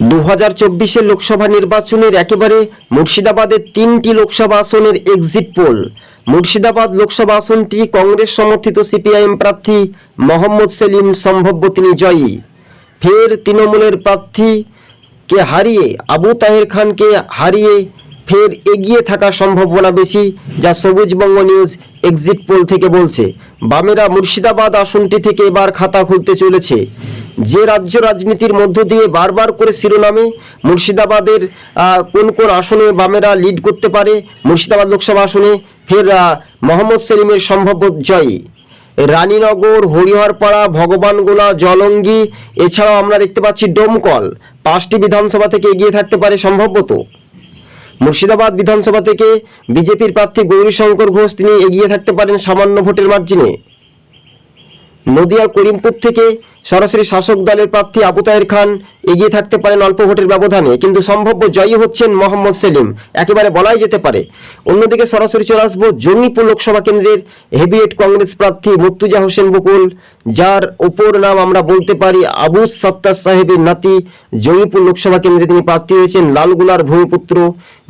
দু হাজার লোকসভা নির্বাচনের একেবারে মুর্শিদাবাদের তিনটি লোকসভা আসনের এক্সিট পোল মুর্শিদাবাদ লোকসভা আসনটি কংগ্রেস সমর্থিত সিপিআইএম প্রার্থী মোহাম্মদ সেলিম সম্ভাব্য তিনি জয়ী। ফের তৃণমূলের প্রার্থীকে হারিয়ে, আবু তাহের খানকে হারিয়ে ফের এগিয়ে থাকার সম্ভাবনা বেশি, যা সবুজবঙ্গ নিউজ এক্সিট পোল থেকে বলছে। বামেরা মুর্শিদাবাদ আসনটি থেকে এবার খাতা খুলতে চলেছে। যে রাজ্য রাজনীতির মধ্য দিয়ে বারবার করে শিরোনামে মুর্শিদাবাদের কোন কোন আসনে বামেরা লিড করতে পারে, মুর্শিদাবাদ লোকসভা আসনে, ফের মোহাম্মদ সেলিমের সম্ভাব্য জয়ী। রানীনগর, হরিহরপাড়া, ভগবানগোলা, জলঙ্গি, এছাড়াও আমরা দেখতে পাচ্ছি ডোমকল, পাঁচটি বিধানসভা থেকে এগিয়ে থাকতে পারে সম্ভবত। মুর্শিদাবাদ বিধানসভা থেকে বিজেপির প্রার্থী গৌরীশঙ্কর ঘোষ তিনি এগিয়ে থাকতে পারেন সামান্য ভোটের মার্জিনে নদিয়ার করিমপুর থেকে সরাসরি শাসক দলের প্রার্থী আবু তাহের খান এগিয়ে থাকতে পারেন অল্প ভোটের ব্যবধানে, কিন্তু সম্ভাব্য জয়ী হচ্ছেন মোহাম্মদ সেলিম। একেবারে বলাই যেতে পারে। অন্যদিকে সরাসরি চলে আসব জঙ্গিপুর লোকসভা কেন্দ্রের হেভিয়েট কংগ্রেস প্রার্থী মুর্তুজা হোসেন বকুল, যার উপর নাম আমরা বলতে পারি আবু সত্তার সাহেবের নাতি। জঙ্গিপুর লোকসভা কেন্দ্রে তিনি প্রার্থী হয়েছেন লালগুলার ভূমিপুত্র,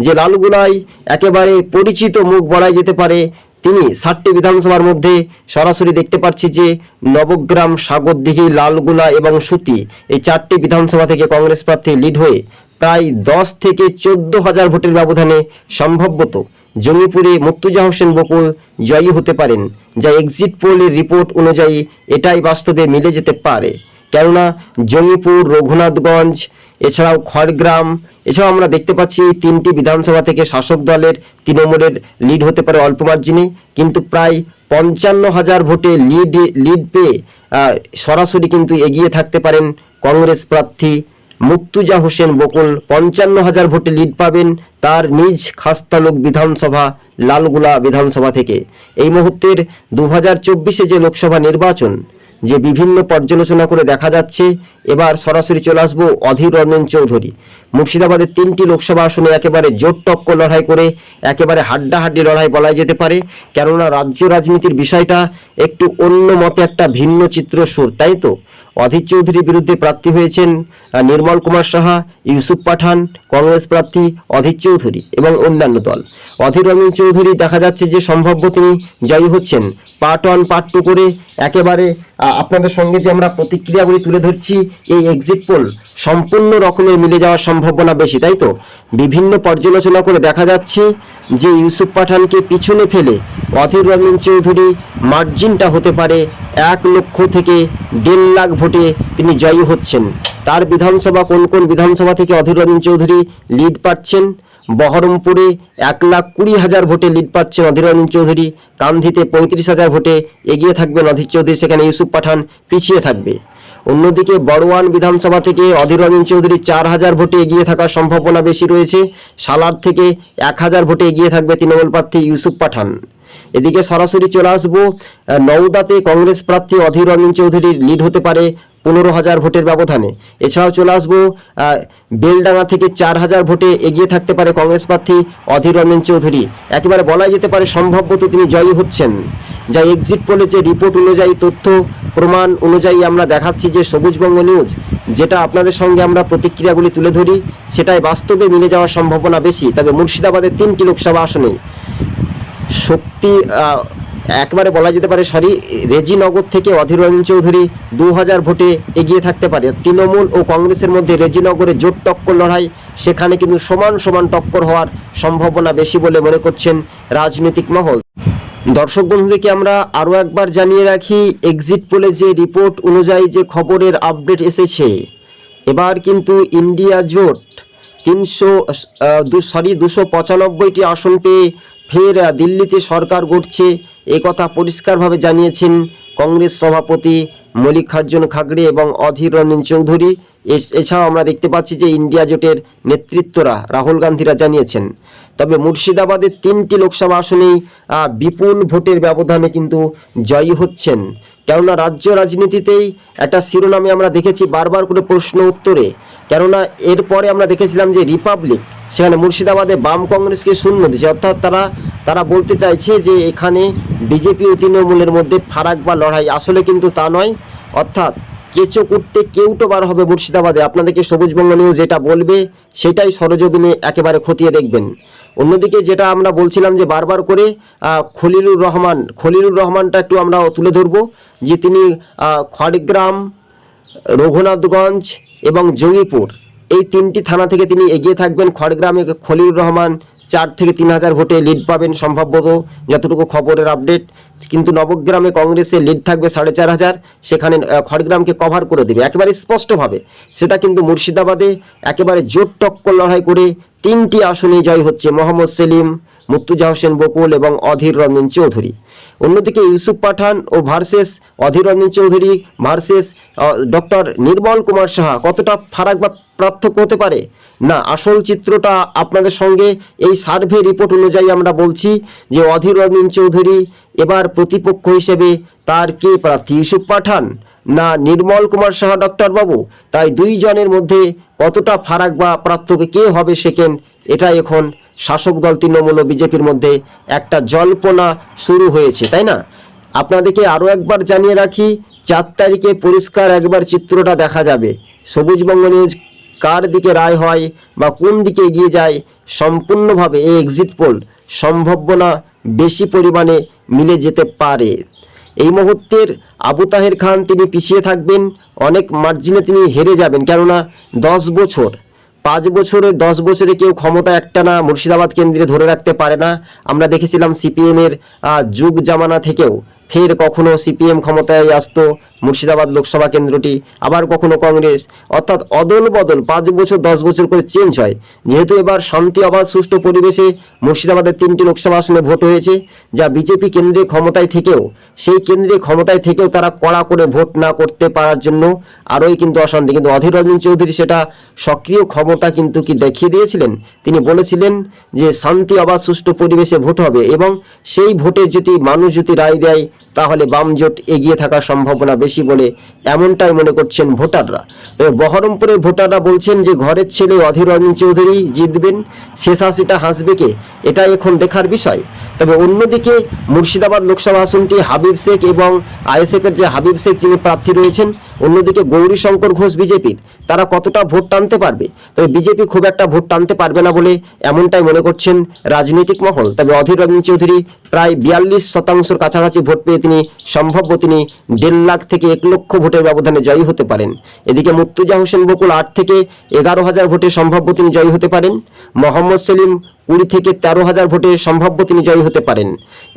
যে লালগুলায় একেবারে পরিচিত মুখ বলাই যেতে পারে তিনি ষাটটি বিধানসভার মধ্যে সরাসরি দেখতে পাচ্ছি যে নবগ্রাম সাগরদিঘি লালগুলা এবং সুতি এই চারটি বিধানসভা থেকে কংগ্রেস প্রার্থী লিড হয়ে প্রায় দশ থেকে চোদ্দ হাজার ভোটের ব্যবধানে সম্ভবত জঙ্গিপুরে মুর্তুজা হোসেন বকুল জয়ী হতে পারেন, যা এক্সিট পোলের রিপোর্ট অনুযায়ী এটাই বাস্তবে মিলে যেতে পারে। কেননা জঙ্গিপুর, রঘুনাথগঞ্জ এছাড়াও খড়গ্রাম, এছাড়াও আমরা দেখতে পাচ্ছি এই তিনটি বিধানসভা থেকে শাসক দলের তৃণমূলের লিড হতে পারে অল্প মার্জিনে কিন্তু প্রায় পঞ্চান্ন হাজার ভোটে লিড লিড পেয়ে সরাসরি কিন্তু এগিয়ে থাকতে পারেন কংগ্রেস প্রার্থী মুক্তুজা হোসেন বকুল। পঞ্চান্ন হাজার ভোটে লিড পাবেন তার নিজ খাস্তালোক বিধানসভা, লালগুলা বিধানসভা থেকে। এই মুহূর্তের দু হাজার চব্বিশে যে লোকসভা নির্বাচন যে বিভিন্ন পর্যালোচনা করে দেখা যাচ্ছে, এবার সরাসরি চলে আসব অধীর রঞ্জন চৌধুরী। মুর্শিদাবাদের তিনটি লোকসভা আসনে একেবারে জোট টক্কর লড়াই করে একেবারে হাড্ডাহাড্ডি লড়াই বলা যেতে পারে, কেননা রাজ্য রাজনীতির বিষয়টা একটু অন্য মতে একটা ভিন্ন চিত্র সুর, তাই তো? অধীর চৌধুরীর বিরুদ্ধে প্রার্থী হয়েছেন নির্মল কুমার সাহা, ইউসুফ পাঠান, কংগ্রেস প্রার্থী অধীর চৌধুরী এবং অন্যান্য দল। অধীর রঞ্জন চৌধুরী দেখা যাচ্ছে যে সম্ভাব্য তিনি জয়ী হচ্ছেন। পার্ট ওয়ান পার্ট টু করে একেবারে আপনাদের সঙ্গে যে আমরা প্রতিক্রিয়াগুলি তুলে ধরছি, এই এক্সিট পোল সম্পূর্ণ রকমের মিলে যাওয়ার সম্ভাবনা বেশি, তাই তো? বিভিন্ন পর্যালোচনা করে দেখা যাচ্ছে যে ইউসুফ পাঠানকে পিছনে ফেলে অধীর রঞ্জন চৌধুরী মার্জিনটা হতে পারে এক লক্ষ থেকে দেড় লাখ ভোটে তিনি জয়ী হচ্ছেন। তার বিধানসভা কোন কোন বিধানসভা থেকে অধীর রঞ্জন চৌধুরী লিড পাচ্ছেন? বহরমপুরে এক লাখ কুড়ি হাজার ভোটে লিড পাচ্ছেন অধীর রঞ্জন চৌধুরী। কান্ধিতে পঁয়ত্রিশ হাজার ভোটে এগিয়ে থাকবেন অধীর চৌধুরী, সেখানে ইউসুফ পাঠান পিছিয়ে থাকবে। অন্যদিকে বড়োয়ান বিধানসভা থেকে অধীর রঞ্জন চৌধুরী চার হাজার ভোটে এগিয়ে থাকার সম্ভাবনা বেশি রয়েছে। সালার থেকে এক হাজার ভোটে এগিয়ে থাকবে তৃণমূল প্রার্থী ইউসুফ পাঠান। এদিকে সরাসরি চলে আসব নওদাতে কংগ্রেস প্রার্থী অধীর রঞ্জন চৌধুরীর লিড হতে পারে পনেরো হাজার ভোটের ব্যবধানে। এছাড়াও চলে আসব বেলডাঙ্গা থেকে চার হাজার ভোটে এগিয়ে থাকতে পারে কংগ্রেস প্রার্থী অধীর রঞ্জন চৌধুরী। একেবারে বলাই যেতে পারে সম্ভবত তিনি জয়ী হচ্ছেন। যা এক্সিট পোলে যে রিপোর্ট অনুযায়ী তথ্য প্রমাণ অনুযায়ী আমরা দেখাচ্ছি যে সবুজবঙ্গ নিউজ যেটা আপনাদের সঙ্গে আমরা প্রতিক্রিয়াগুলি তুলে ধরি, সেটাই বাস্তবে মিলে যাওয়ার সম্ভাবনা বেশি। তবে মুর্শিদাবাদের তিনটি লোকসভা আসনেই শক্তি একবারে বলা যেতে পারে সরি, রেজিনগর থেকে অধীর রঞ্জন চৌধুরী দু হাজার ভোটে এগিয়ে থাকতে পারে। তৃণমূল ও কংগ্রেসের মধ্যে রেজিনগরে জোট টক্কর লড়াই, সেখানে কিন্তু সমান সমান টক্কর হওয়ার সম্ভাবনা বেশি বলে মনে করছেন রাজনৈতিক মহল। দর্শক বন্ধুদেরকে আমরা আরও একবার জানিয়ে রাখি এক্সিট পোলে যে রিপোর্ট অনুযায়ী যে খবরের আপডেট এসেছে, এবার কিন্তু ইন্ডিয়া জোট তিনশো সরি দুশো পঁচানব্বইটি আসন পেয়ে ফের দিল্লিতে সরকার গড়ছে কথা পরিষ্কারভাবে জানিয়েছেন কংগ্রেস সভাপতি মল্লিকার্জুন খাগড়ে এবং অধীর রঞ্জন চৌধুরী। এছাড়াও আমরা দেখতে পাচ্ছি যে ইন্ডিয়া জোটের নেতৃত্বরা রাহুল গান্ধীরা জানিয়েছেন। তবে মুর্শিদাবাদের তিনটি লোকসভা আসনেই বিপুল ভোটের ব্যবধানে কিন্তু জয়ী হচ্ছেন। কেননা রাজ্য রাজনীতিতেই একটা শিরোনামে আমরা দেখেছি বারবার করে প্রশ্ন উত্তরে। কেননা এরপরে আমরা দেখেছিলাম যে রিপাবলিক সেখানে মুর্শিদাবাদে বাম কংগ্রেসকে শূন্য দিচ্ছে অর্থাৎ তারা তারা বলতে চাইছে যে এখানে বিজেপি ও তৃণমূলের মধ্যে ফারাক বা লড়াই। আসলে কিন্তু তা নয়। অর্থাৎ কেঁচো কুটতে কেউটো বার হবে মুর্শিদাবাদে। আপনাদেরকে সবুজবঙ্গ নিউজ যেটা বলবে, সেটাই সরজমিনে একেবারে খতিয়ে দেখবেন। অন্যদিকে যেটা আমরা বলছিলাম যে বারবার করে খলিলুর রহমান, খলিলুর রহমানটা একটু আমরা তুলে ধরবো যে তিনি খড়গ্রাম, রঘুনাথগঞ্জ এবং জঙ্গিপুর এই তিনটি থানা থেকে তিনি এগিয়ে থাকবেন। খড়গ্রামে খলিলুর রহমান, চার থেকে তিন হাজার ভোটে লিড পাবেন সম্ভবত যতটুকু খবরের আপডেট কিন্তু নবগ্রামে কংগ্রেসের লিড থাকবে সাড়ে চার হাজার, সেখানে খড়গ্রামকে কভার করে দেবে। একেবারে স্পষ্টভাবে, সেটা কিন্তু মুর্শিদাবাদে একেবারে জোর টক্কর লড়াই করে তিনটি আসনে জয় হচ্ছে, মোহাম্মদ সেলিম, মুর্তুজা হোসেন বকুল এবং অধীর রঞ্জন চৌধুরী। অন্যদিকে ইউসুফ পাঠান ও versus, Adhir Ranjan Chowdhury, versus doctor Nirmal Kumar Saha, কতটা ফারাক বা পার্থক্য হতে পারে। না, আসল চিত্রটা আপনাদের সঙ্গে এই সার্ভে রিপোর্ট অনুযায়ী আমরা বলছি যে অধীর রঞ্জন চৌধুরী এবার প্রতিপক্ষ হিসেবে তার কে প্রার্থী? ইউসুফ পাঠান? না, নির্মল কুমার সাহা, ডক্টর বাবু? তাই দুইজনের মধ্যে কতটা ফারাক বা পার্থক্য কে হবে সেকেন্ড এটা এখন শাসক দল তৃণমূল ও বিজেপির মধ্যে একটা জল্পনা শুরু হয়েছে, তাই না? আপনাদেরকে আরও একবার জানিয়ে রাখি, চার তারিখে পরিষ্কার একবার চিত্রটা দেখা যাবে। সবুজবঙ্গ নিউজ কার দিকে রায় হয় বা কোন দিকে এগিয়ে যায়, সম্পূর্ণভাবে এই এক্সিট পোল সম্ভাবনা বেশি পরিমাণে মিলে যেতে পারে। এই মুহূর্তের আবু তাহের খান তিনি পিছিয়ে থাকবেন, অনেক মার্জিনে তিনি হেরে যাবেন। কেননা দশ বছর, পাঁচ বছরে দশ বছরে কেউ ক্ষমতা একটা না, মুর্শিদাবাদ কেন্দ্রে ধরে রাখতে পারে না। আমরা দেখেছিলাম সিপিএমের যুগ জামানা থেকেও ফের কখনো সিপিএম ক্ষমতায় আসতো মুর্শিদাবাদ লোকসভা কেন্দ্রটি, আবার কখনো কংগ্রেস। অর্থাৎ অদল বদল, পাঁচ বছর, দশ বছর করে চেঞ্জ হয়। যেহেতু এবার শান্তি অবাধ সুষ্ঠু পরিবেশে মুর্শিদাবাদের তিনটি লোকসভা আসনে ভোট হয়েছে, যা বিজেপি কেন্দ্রে ক্ষমতায় থেকেও, সেই কেন্দ্রে ক্ষমতায় থেকেও তারা কড়া করে ভোট না করতে পারার জন্য আরোই কিন্তু অশান্তি। কিন্তু অধীর রঞ্জন চৌধুরী সেটা সক্রিয় ক্ষমতা কিন্তু কি দেখিয়ে দিয়েছিলেন? তিনি বলেছিলেন যে শান্তি অবাধ সুষ্ঠু পরিবেশে ভোট হবে এবং সেই ভোটে যদি মানুষ যদি রায় দেয় তাহলে বামজোট এগিয়ে থাকার সম্ভাবনা বেশি বলে এমনটাই মনে করছেন ভোটাররা। বহরমপুরের ভোটাররা বলছেন যে ঘরের ছেলে অধীর রঞ্জন চৌধুরী জিতবেন, শেষ হাসিটা হাসবে কে? এটাই এখন দেখার বিষয়। তবে অন্যদিকে মুর্শিদাবাদ লোকসভা আসনটি হাবিব শেখ এবং আইএসএফের যে হাবিব শেখ যিনি প্রার্থী রয়েছেন, অন্যদিকে গৌরী শঙ্কর ঘোষ বিজেপির। তারা কতটা ভোট টানতে পারবে? তবে বিজেপি খুব একটা ভোট টানতে পারবে না বলে এমনটাই মনে করছেন রাজনৈতিক মহল। তবে অধীর রঞ্জন চৌধুরী প্রায় বিয়াল্লিশ শতাংশের কাছাকাছি ভোট পেয়ে তিনি সম্ভাব্য তিনি দেড় লাখ থেকে এক লক্ষ ভোটের ব্যবধানে জয়ী হতে পারেন। এদিকে মুর্তুজা হোসেন বকুল আট থেকে এগারো হাজার ভোটে সম্ভাব্য তিনি জয়ী হতে পারেন। মোহাম্মদ সেলিম কুড়ি থেকে তেরো হাজার ভোটে সম্ভাব্য তিনি জয়ী হতে পারেন।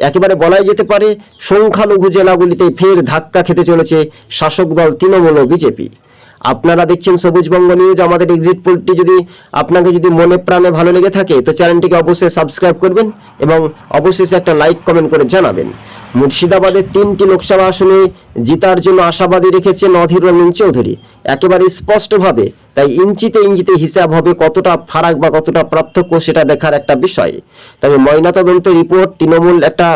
একেবারে বলাই যেতে পারে, সংখ্যালঘু জেলাগুলিতে ফের ধাক্কা খেতে চলেছে শাসক দল তৃণমূল ও বিজেপি। আপনারা দেখছেন সবুজবঙ্গ নিউজ, আমাদের এক্সিট পোলটি যদি আপনাকে যদি মনে প্রাণে ভালো লেগে থাকে, তো চ্যানেলটিকে অবশ্যই সাবস্ক্রাইব করবেন এবং অবশেষে একটা লাইক কমেন্ট করে জানাবেন। মুর্শিদাবাদের তিনটি লোকসভা আসনে জিতার জন্য আশাবাদী রেখেছেন অধীর রঞ্জন চৌধুরী। একেবারে স্পষ্টভাবে, তাই ইঞ্চিতে ইঞ্চিতে হিসাব হবে কতটা ফারাক বা কতটা পার্থক্য সেটা দেখার একটা বিষয়। তবে ময়নাতদন্ত রিপোর্ট তৃণমূল একটা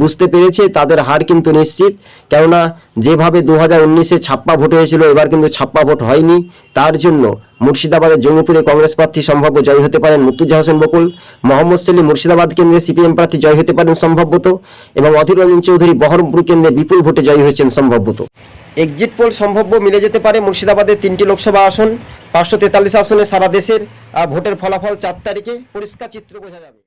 বুঝতে পেরেছে, তাদের হার কিন্তু নিশ্চিত। কেননা, যেভাবে দু হাজার উনিশে ছাপ্পা ভোট হয়েছিল, এবার কিন্তু ছাপ্পা ভোট হয়নি। তার জন্য মুর্শিদাবাদের জঙ্গিপুরে কংগ্রেস প্রার্থী সম্ভাব্য জয় হতে পারেন মুর্তুজা হোসেন বকুল, মোহাম্মদ সেলিম মুর্শিদাবাদ কেন্দ্রে সিপিএম প্রার্থী জয় হতে পারেন সম্ভবত এবং অধীর রঞ্জন চৌধুরী বহরমপুর কেন্দ্রে বিপুল ভোটে জয়ী হয়েছেন সম্ভবত এক্সিট পোল সম্ভাব্য মিলে যেতে পারে মুর্শিদাবাদের তিনটি লোকসভা আসন, পাঁচশো তেতাল্লিশ আসনে সারা দেশের ভোটের ফলাফল চার তারিখে পরিষ্কার চিত্র বোঝা যাবে।